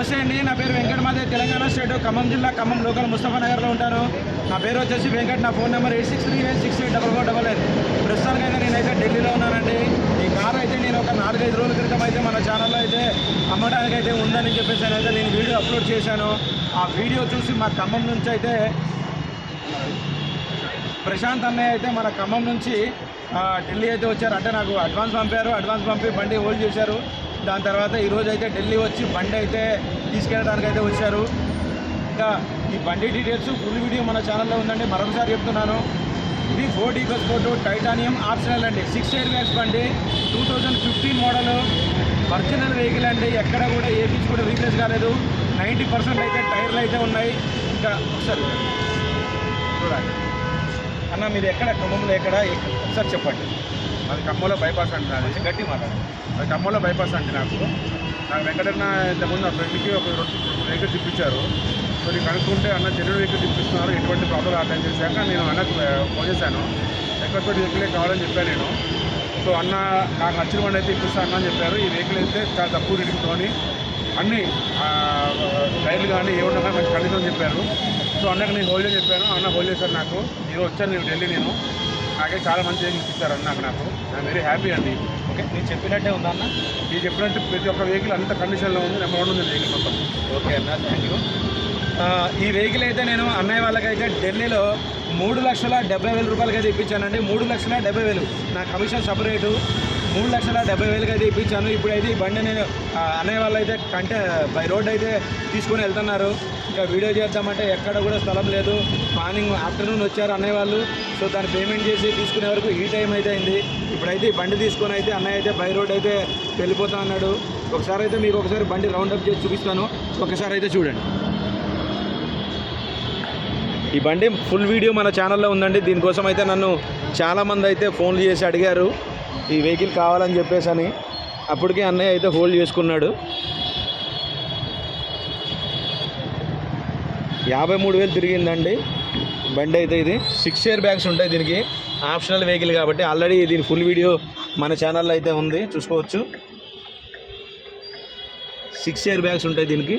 నమస్తే అండి. నా పేరు వెంకట మాదే. తెలంగాణ స్టేట్ ఖమ్మం జిల్లా ఖమ్మం లోకల్ ముస్తఫా నగర్లో ఉంటాను నా పేరు వచ్చేసి వెంకట్. నా phone number eight six three eight six eight double four double eight. ప్రస్తుతానికి అయితే నేనైతే ఢిల్లీలో ఉన్నానండి. ఈ కార్ అయితే నేను ఒక నాలుగైదు రోజుల క్రితం అయితే మన ఛానల్లో అయితే అమ్మడానికి అయితే ఉందని చెప్పేసి అయితే నేను వీడియో అప్లోడ్ చేశాను. ఆ వీడియో చూసి మా ఖమ్మం నుంచి అయితే ప్రశాంత్ అన్నయ్య అయితే మన ఖమ్మం నుంచి ఢిల్లీ అయితే వచ్చారు. అంటే నాకు అడ్వాన్స్ పంపారు. అడ్వాన్స్ పంపి బండి హోల్డ్ చేశారు. దాని తర్వాత ఈరోజు అయితే ఢిల్లీ వచ్చి బండి అయితే తీసుకెళ్ళడానికి అయితే వచ్చారు. ఇంకా ఈ బండి డీటెయిల్స్ ఫుల్ వీడియో మన ఛానల్లో ఉందండి. మరొకసారి చెప్తున్నాను. ఇది ఫోర్ డీకో ఫోటో టైటానియం ఆప్షనల్ అండి. సిక్స్ ఎయిర్ బ్యాగ్స్ బండి two thousand fifteen model. Original vehicle అండి. ఎక్కడ కూడా ఏ పీస్ కూడా రీప్లేస్ కాలేదు. నైంటీ పర్సెంట్ అయితే టైర్లు అయితే ఉన్నాయి. ఇంకా ఒకసారి చూడండి. అన్న మీరు ఎక్కడ? ఖమ్మంలో ఎక్కడ? ఒకసారి చెప్పండి. అది ఖమ్మంలో బైపాస్ అంటే నాది గట్టి మాట్లాడండి అది ఖమ్మంలో బైపాస్ అంటే నాకు. నాకు వెంకటన్న ఇంతకుముందు నా ఫ్రెండ్కి ఒక రెండు వెహికల్ తిప్పించారు. సో నేను కనుక్కుంటే అన్న జెన్యున్ వెహికల్ తిప్పిస్తున్నారు ఎటువంటి ప్రాబ్లం రాదని చేశాక నేను అన్నకు ఫోన్ చేశాను. ఎక్కువ వెహికలే కావాలని చెప్పాను నేను. సో అన్న నాకు నచ్చిన వాడిని అయితే ఇప్పిస్తా అన్న అని చెప్పారు. ఈ వెహికల్ అయితే చాలా తక్కువ రేటింగ్తోని అన్ని టైర్లు కానీ ఏ ఉన్నా మంచి కండిషన్ చెప్పారు. సో అన్నకు నేను హోల్డ్ చెప్పాను. అన్న హోల్డ్ చేశారు నాకు. ఈరోజు వచ్చాను నేను ఢిల్లీ నేను. నాకే చాలా మంచి వెహికల్ ఇప్పించారు అన్న నాకు నాకు. ఐఎమ్ వెరీ హ్యాపీ అండి. ఓకే నేను చెప్పినట్టే ఉందా అన్న? మీరు చెప్పినట్టు ప్రతి ఒక్క వెహికల్ అంత కండిషన్లో ఉంది నెంబర్ వన్ ఉంది వెహికల్ మొత్తం. ఓకే అన్న థ్యాంక్ యూ ఈ వెహికల్ అయితే నేను అన్నయ్య వాళ్ళకైతే ఢిల్లీలో మూడు లక్షల డెబ్బై వేల రూపాయలకి అయితే ఇప్పించానండి. మూడు లక్షల డెబ్బై వేలు. నా కమిషన్ సపరేటు. మూడు లక్షల డెబ్బై వేలకి అయితే ఇప్పించాను. ఇప్పుడైతే ఈ బండి నేను అన్నయ్య వాళ్ళు అయితే కంటే బై రోడ్ అయితే తీసుకొని వెళ్తున్నారు. ఇంకా వీడియో చేద్దామంటే ఎక్కడ కూడా స్థలం లేదు. మార్నింగ్ ఆఫ్టర్నూన్ వచ్చారు అన్నయ్య వాళ్ళు. సో దాన్ని పేమెంట్ చేసి తీసుకునే వరకు ఈ టైం అయితే అయింది. ఇప్పుడైతే ఈ బండి తీసుకొని అయితే అన్నయ్య అయితే బై రోడ్ అయితే వెళ్ళిపోతా అన్నాడు. ఒకసారి అయితే మీకు ఒకసారి బండి రౌండప్ చేసి చూపిస్తాను. ఒకసారి అయితే చూడండి. ఈ బండి ఫుల్ వీడియో మన ఛానల్లో ఉందండి. దీనికోసం అయితే నన్ను చాలామంది అయితే ఫోన్లు చేసి అడిగారు. ఈ వెహికల్ కావాలని చెప్పేసి అని అప్పటికే అన్నయ్య అయితే హోల్డ్ చేసుకున్నాడు. యాభై మూడు వేలు తిరిగిందండి. బండి అయితే ఇది. సిక్స్ ఇయర్ బ్యాగ్స్ ఉంటాయి దీనికి. ఆప్షనల్ వెహికల్ కాబట్టి ఆల్రెడీ దీని ఫుల్ వీడియో మన ఛానల్లో అయితే ఉంది. చూసుకోవచ్చు. సిక్స్ ఇయర్ బ్యాగ్స్ ఉంటాయి దీనికి.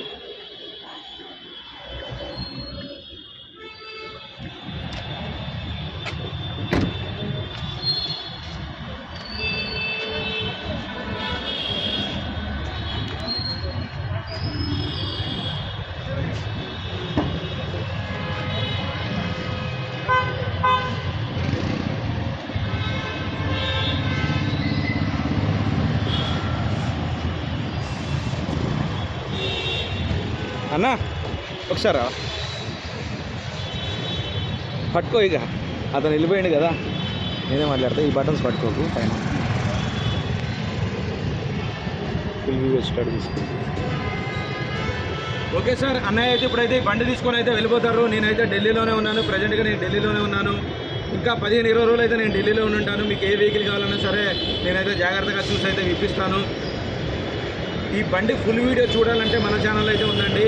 అన్న? ఒకసారా? పట్టుకో ఇక. అతను వెళ్ళిపోయాడు కదా. నేనే మాట్లాడతా ఈ బటన్స్ పట్టుకోకు పైన. ఫుల్ వ్యూ స్టార్ట్ తీసుకో ఓకే సార్ అన్నయ్య అయితే ఇప్పుడైతే బండి తీసుకొని అయితే వెళ్ళిపోతారు. నేనైతే ఢిల్లీలోనే ఉన్నాను. ప్రజెంట్గా నేను ఢిల్లీలోనే ఉన్నాను. ఇంకా పదిహేను ఇరవై రోజులు అయితే నేను ఢిల్లీలో ఉంటాను మీకు ఏ వెహికల్ కావాలన్నా సరే నేనైతే జాగ్రత్తగా చూసి అయితే ఇప్పిస్తాను ఈ బండి ఫుల్ వీడియో చూడాలంటే మన ఛానల్ అయితే ఉందండి.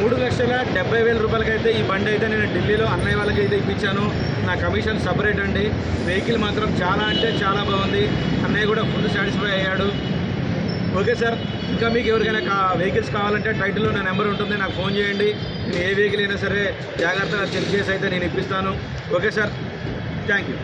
మూడు లక్షల డెబ్బై వేల రూపాయలకైతే ఈ బండి అయితే నేను ఢిల్లీలో అన్నయ్య వాళ్ళకి అయితే ఇప్పించాను. నా కమిషన్ సపరేట్ అండి. వెహికల్ మాత్రం చాలా అంటే చాలా బాగుంది. అన్నయ్య కూడా ఫుల్ సాటిస్ఫై అయ్యాడు. ఓకే సార్ ఇంకా మీకు ఎవరికైనా వెహికల్స్ కావాలంటే టైటిల్లో నా నెంబర్ ఉంటుంది. నాకు ఫోన్ చేయండి. నేను ఏ వెహికల్ అయినా సరే జాగ్రత్తగా చెక్ చేసి అయితే నేను ఇప్పిస్తాను. Okay sir thank you